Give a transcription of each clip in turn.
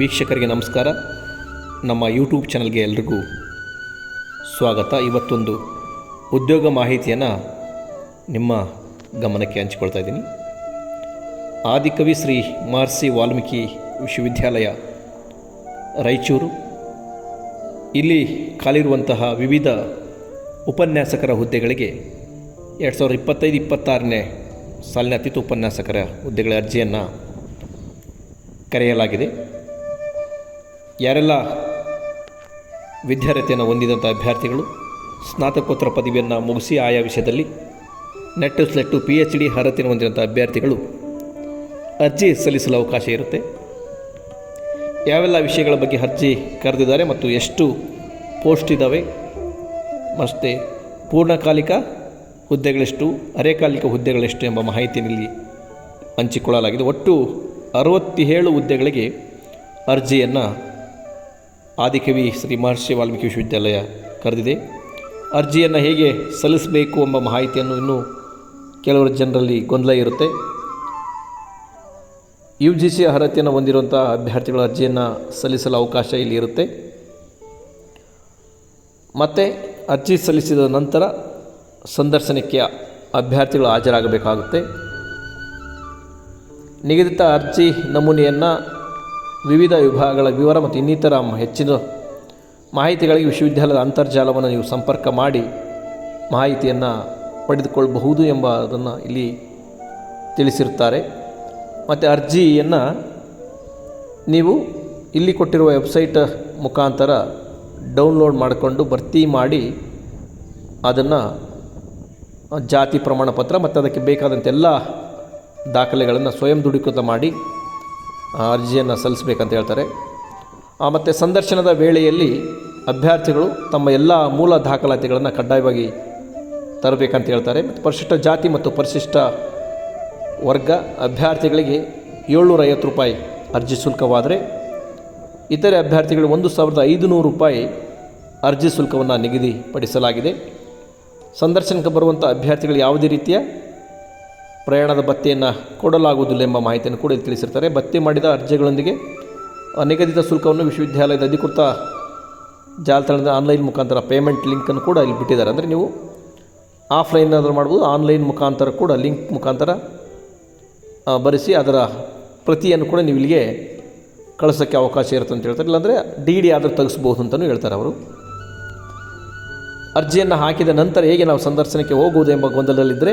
ವೀಕ್ಷಕರಿಗೆ ನಮಸ್ಕಾರ. ನಮ್ಮ ಯೂಟ್ಯೂಬ್ ಚಾನಲ್ಗೆ ಎಲ್ರಿಗೂ ಸ್ವಾಗತ. ಇವತ್ತೊಂದು ಉದ್ಯೋಗ ಮಾಹಿತಿಯನ್ನು ನಿಮ್ಮ ಗಮನಕ್ಕೆ ಹಂಚಿಕೊಳ್ತಾ ಇದ್ದೀನಿ. ಆದಿಕವಿ ಶ್ರೀ ಮಹರ್ಷಿ ವಾಲ್ಮೀಕಿ ವಿಶ್ವವಿದ್ಯಾಲಯ, ರಾಯಚೂರು. ಇಲ್ಲಿ ಖಾಲಿರುವಂತಹ ವಿವಿಧ ಉಪನ್ಯಾಸಕರ ಹುದ್ದೆಗಳಿಗೆ ಎರಡು ಸಾವಿರದ ಇಪ್ಪತ್ತೈದು ಇಪ್ಪತ್ತಾರನೇ ಸಾಲಿನ ಅತಿಥಿ ಉಪನ್ಯಾಸಕರ ಹುದ್ದೆಗಳ ಅರ್ಜಿಯನ್ನು ಕರೆಯಲಾಗಿದೆ. ಯಾರೆಲ್ಲ ವಿದ್ಯಾರ್ಥಿಯನ್ನು ಹೊಂದಿದಂಥ ಅಭ್ಯರ್ಥಿಗಳು ಸ್ನಾತಕೋತ್ತರ ಪದವಿಯನ್ನು ಮುಗಿಸಿ ಆಯಾ ವಿಷಯದಲ್ಲಿ ನೆಟ್ಟು ಸ್ಲೆಟ್ಟು ಪಿ ಎಚ್ ಡಿ ಅರ್ಹತೆಯನ್ನು ಹೊಂದಿದಂಥ ಅಭ್ಯರ್ಥಿಗಳು ಅರ್ಜಿ ಸಲ್ಲಿಸಲು ಅವಕಾಶ ಇರುತ್ತೆ. ಯಾವೆಲ್ಲ ವಿಷಯಗಳ ಬಗ್ಗೆ ಅರ್ಜಿ ಕರೆದಿದ್ದಾರೆ ಮತ್ತು ಎಷ್ಟು ಪೋಸ್ಟ್ ಇದ್ದಾವೆ, ಮತ್ತು ಪೂರ್ಣಕಾಲಿಕ ಹುದ್ದೆಗಳೆಷ್ಟು, ಅರೆಕಾಲಿಕ ಹುದ್ದೆಗಳೆಷ್ಟು ಎಂಬ ಮಾಹಿತಿಯಲ್ಲಿ ಹಂಚಿಕೊಳ್ಳಲಾಗಿದೆ. ಒಟ್ಟು ಅರವತ್ತೇಳು ಹುದ್ದೆಗಳಿಗೆ ಅರ್ಜಿಯನ್ನು ಆದಿಕವಿ ಶ್ರೀ ಮಹರ್ಷಿ ವಾಲ್ಮೀಕಿ ವಿಶ್ವವಿದ್ಯಾಲಯ ಕರೆದಿದೆ. ಅರ್ಜಿಯನ್ನು ಹೇಗೆ ಸಲ್ಲಿಸಬೇಕು ಎಂಬ ಮಾಹಿತಿಯನ್ನು ಇನ್ನೂ ಕೆಲವರು ಜನರಲ್ಲಿ ಗೊಂದಲ ಇರುತ್ತೆ. ಯು ಜಿ ಸಿ ಅರ್ಹತೆಯನ್ನು ಹೊಂದಿರುವಂಥ ಅಭ್ಯರ್ಥಿಗಳ ಅರ್ಜಿಯನ್ನು ಸಲ್ಲಿಸಲು ಅವಕಾಶ ಇಲ್ಲಿ ಇರುತ್ತೆ. ಮತ್ತು ಅರ್ಜಿ ಸಲ್ಲಿಸಿದ ನಂತರ ಸಂದರ್ಶನಕ್ಕೆ ಅಭ್ಯರ್ಥಿಗಳು ಹಾಜರಾಗಬೇಕಾಗುತ್ತೆ. ನಿಗದಿತ ಅರ್ಜಿ ನಮೂನೆಯನ್ನು ವಿವಿಧ ವಿಭಾಗಗಳ ವಿವರ ಮತ್ತು ಇನ್ನಿತರ ಹೆಚ್ಚಿನ ಮಾಹಿತಿಗಳಿಗೆ ವಿಶ್ವವಿದ್ಯಾಲಯದ ಅಂತರ್ಜಾಲವನ್ನು ನೀವು ಸಂಪರ್ಕ ಮಾಡಿ ಮಾಹಿತಿಯನ್ನು ಪಡೆದುಕೊಳ್ಳಬಹುದು ಎಂಬುದನ್ನು ಇಲ್ಲಿ ತಿಳಿಸಿರುತ್ತಾರೆ. ಮತ್ತು ಅರ್ಜಿಯನ್ನು ನೀವು ಇಲ್ಲಿ ಕೊಟ್ಟಿರುವ ವೆಬ್ಸೈಟ್ ಮುಖಾಂತರ ಡೌನ್ಲೋಡ್ ಮಾಡಿಕೊಂಡು ಭರ್ತಿ ಮಾಡಿ ಅದನ್ನು ಜಾತಿ ಪ್ರಮಾಣಪತ್ರ ಮತ್ತು ಅದಕ್ಕೆ ಬೇಕಾದಂಥ ಎಲ್ಲ ದಾಖಲೆಗಳನ್ನು ಸ್ವಯಂ ದೃಢೀಕೃತ ಮಾಡಿ ಅರ್ಜಿಯನ್ನು ಸಲ್ಲಿಸಬೇಕಂತ ಹೇಳ್ತಾರೆ. ಮತ್ತು ಸಂದರ್ಶನದ ವೇಳೆಯಲ್ಲಿ ಅಭ್ಯರ್ಥಿಗಳು ತಮ್ಮ ಎಲ್ಲ ಮೂಲ ದಾಖಲಾತಿಗಳನ್ನು ಕಡ್ಡಾಯವಾಗಿ ತರಬೇಕಂತ ಹೇಳ್ತಾರೆ. ಮತ್ತು ಪರಿಶಿಷ್ಟ ಜಾತಿ ಮತ್ತು ಪರಿಶಿಷ್ಟ ವರ್ಗ ಅಭ್ಯರ್ಥಿಗಳಿಗೆ ಏಳ್ನೂರ ಐವತ್ತು ರೂಪಾಯಿ ಅರ್ಜಿ ಶುಲ್ಕವಾದರೆ ಇತರೆ ಅಭ್ಯರ್ಥಿಗಳು ಒಂದು ಸಾವಿರದ ಐದುನೂರು ರೂಪಾಯಿ ಅರ್ಜಿ ಶುಲ್ಕವನ್ನು ನಿಗದಿಪಡಿಸಲಾಗಿದೆ. ಸಂದರ್ಶನಕ್ಕೆ ಬರುವಂಥ ಅಭ್ಯರ್ಥಿಗಳು ಯಾವುದೇ ರೀತಿಯ ಪ್ರಯಾಣದ ಭತ್ಯೆಯನ್ನು ಕೊಡಲಾಗುವುದಿಲ್ಲ ಎಂಬ ಮಾಹಿತಿಯನ್ನು ಕೂಡ ಇಲ್ಲಿ ತಿಳಿಸಿರ್ತಾರೆ. ಭತ್ಯೆ ಮಾಡಿದ ಅರ್ಜಿಗಳೊಂದಿಗೆ ನಿಗದಿತ ಶುಲ್ಕವನ್ನು ವಿಶ್ವವಿದ್ಯಾಲಯದ ಅಧಿಕೃತ ಜಾಲತಾಣದ ಆನ್ಲೈನ್ ಮುಖಾಂತರ ಪೇಮೆಂಟ್ ಲಿಂಕನ್ನು ಕೂಡ ಇಲ್ಲಿ ಬಿಟ್ಟಿದ್ದಾರೆ. ಅಂದರೆ ನೀವು ಆಫ್ಲೈನ್ ಆದರೂ ಮಾಡ್ಬೋದು, ಆನ್ಲೈನ್ ಮುಖಾಂತರ ಕೂಡ ಲಿಂಕ್ ಮುಖಾಂತರ ಬರೆಸಿ ಅದರ ಪ್ರತಿಯನ್ನು ಕೂಡ ನೀವು ಇಲ್ಲಿಗೆ ಕಳಿಸೋಕ್ಕೆ ಅವಕಾಶ ಇರುತ್ತೆ ಅಂತ ಹೇಳ್ತಾರೆ. ಇಲ್ಲಾಂದರೆ ಡಿ ಡಿ ಆದರೂ ತೆಗೆಸ್ಬೋದು ಅಂತಲೂ ಹೇಳ್ತಾರೆ ಅವರು. ಅರ್ಜಿಯನ್ನು ಹಾಕಿದ ನಂತರ ಹೇಗೆ ನಾವು ಸಂದರ್ಶನಕ್ಕೆ ಹೋಗುವುದು ಎಂಬ ಗೊಂದಲದಲ್ಲಿದ್ದರೆ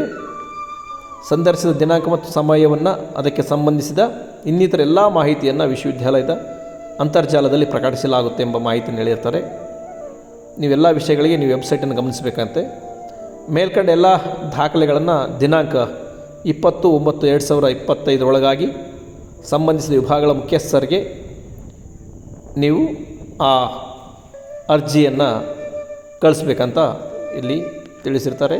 ಸಂದರ್ಶನದ ದಿನಾಂಕ ಮತ್ತು ಸಮಯವನ್ನು ಅದಕ್ಕೆ ಸಂಬಂಧಿಸಿದ ಇನ್ನಿತರ ಎಲ್ಲ ಮಾಹಿತಿಯನ್ನು ವಿಶ್ವವಿದ್ಯಾಲಯದ ಅಂತರ್ಜಾಲದಲ್ಲಿ ಪ್ರಕಟಿಸಲಾಗುತ್ತೆ ಎಂಬ ಮಾಹಿತಿಯನ್ನು ಹೇಳಿರ್ತಾರೆ. ನೀವೆಲ್ಲ ವಿಷಯಗಳಿಗೆ ನೀವು ವೆಬ್ಸೈಟನ್ನು ಗಮನಿಸಬೇಕಂತೆ. ಮೇಲ್ಕಂಡ ಎಲ್ಲ ದಾಖಲೆಗಳನ್ನು ದಿನಾಂಕ ಇಪ್ಪತ್ತು ಒಂಬತ್ತು ಎರಡು ಸಾವಿರ ಇಪ್ಪತ್ತೈದರೊಳಗಾಗಿ ಸಂಬಂಧಿಸಿದ ವಿಭಾಗಗಳ ಮುಖ್ಯಸ್ಥರಿಗೆ ನೀವು ಆ ಅರ್ಜಿಯನ್ನು ಕಳಿಸ್ಬೇಕಂತ ಇಲ್ಲಿ ತಿಳಿಸಿರ್ತಾರೆ.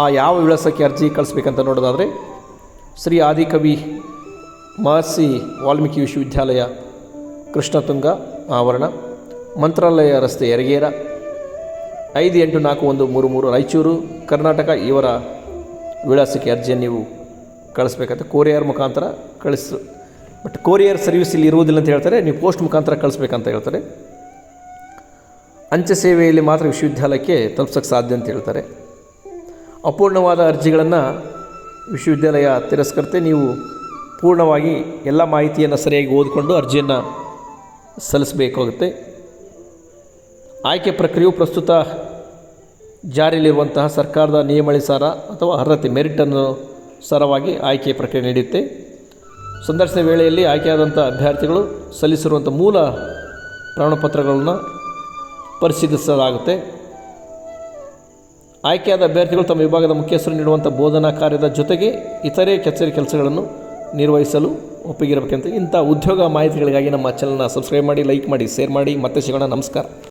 ಆ ಯಾವ ವಿಳಾಸಕ್ಕೆ ಅರ್ಜಿ ಕಳಿಸ್ಬೇಕಂತ ನೋಡೋದಾದರೆ ಶ್ರೀ ಆದಿಕವಿ ಮಹರ್ಷಿ ವಾಲ್ಮೀಕಿ ವಿಶ್ವವಿದ್ಯಾಲಯ, ಕೃಷ್ಣತುಂಗ, ಆವರಣ, ಮಂತ್ರಾಲಯ ರಸ್ತೆ ಎರಗೇರ ಐದು ಎಂಟು ನಾಲ್ಕು ಒಂದು ಮೂರು ಮೂರು ರಾಯಚೂರು, ಕರ್ನಾಟಕ, ಇವರ ವಿಳಾಸಕ್ಕೆ ಅರ್ಜಿಯನ್ನು ನೀವು ಕಳಿಸ್ಬೇಕಂತ ಕೊರಿಯರ್ ಮುಖಾಂತರ ಕಳಿಸು, ಬಟ್ ಕೊರಿಯರ್ ಸರ್ವಿಸ್ ಇಲ್ಲಿ ಇರುವುದಿಲ್ಲ ಅಂತ ಹೇಳ್ತಾರೆ, ನೀವು ಪೋಸ್ಟ್ ಮುಖಾಂತರ ಕಳಿಸ್ಬೇಕಂತ ಹೇಳ್ತಾರೆ. ಅಂಚೆ ಸೇವೆಯಲ್ಲಿ ಮಾತ್ರ ವಿಶ್ವವಿದ್ಯಾಲಯಕ್ಕೆ ತಲುಪ್ಸೋಕ್ಕೆ ಸಾಧ್ಯ ಅಂತ ಹೇಳ್ತಾರೆ. ಅಪೂರ್ಣವಾದ ಅರ್ಜಿಗಳನ್ನು ವಿಶ್ವವಿದ್ಯಾಲಯ ತಿರಸ್ಕರ್ತೆ ನೀವು ಪೂರ್ಣವಾಗಿ ಎಲ್ಲ ಮಾಹಿತಿಯನ್ನು ಸರಿಯಾಗಿ ಓದಿಕೊಂಡು ಅರ್ಜಿಯನ್ನು ಸಲ್ಲಿಸಬೇಕಾಗುತ್ತೆ. ಆಯ್ಕೆ ಪ್ರಕ್ರಿಯೆಯು ಪ್ರಸ್ತುತ ಜಾರಿಯಲ್ಲಿರುವಂತಹ ಸರ್ಕಾರದ ನಿಯಮಾನುಸಾರ ಅಥವಾ ಅರ್ಹತೆ ಮೆರಿಟನ್ನು ಸರವಾಗಿ ಆಯ್ಕೆ ಪ್ರಕ್ರಿಯೆ ನಡೆಯುತ್ತೆ. ಸಂದರ್ಶನ ವೇಳೆಯಲ್ಲಿ ಆಯ್ಕೆಯಾದಂಥ ಅಭ್ಯರ್ಥಿಗಳು ಸಲ್ಲಿಸಿರುವಂಥ ಮೂಲ ಪ್ರಮಾಣಪತ್ರಗಳನ್ನು ಪರಿಶೀಲಿಸಲಾಗುತ್ತೆ. ಆಯ್ಕೆಯಾದ ಅಭ್ಯರ್ಥಿಗಳು ತಮ್ಮ ವಿಭಾಗದ ಮುಖ್ಯಸ್ಥರು ನೀಡುವಂಥ ಬೋಧನಾ ಕಾರ್ಯದ ಜೊತೆಗೆ ಇತರೆ ಕಚೇರಿ ಕೆಲಸಗಳನ್ನು ನಿರ್ವಹಿಸಲು ಒಪ್ಪಿಗಿರಬೇಕಂತ ಇಂಥ ಉದ್ಯೋಗ ಮಾಹಿತಿಗಳಿಗಾಗಿ ನಮ್ಮ ಚಾನಲ್ನ ಸಬ್ಸ್ಕ್ರೈಬ್ ಮಾಡಿ ಲೈಕ್ ಮಾಡಿ ಶೇರ್ ಮಾಡಿ. ಮತ್ತೆ ಸಿಗೋಣ. ನಮಸ್ಕಾರ.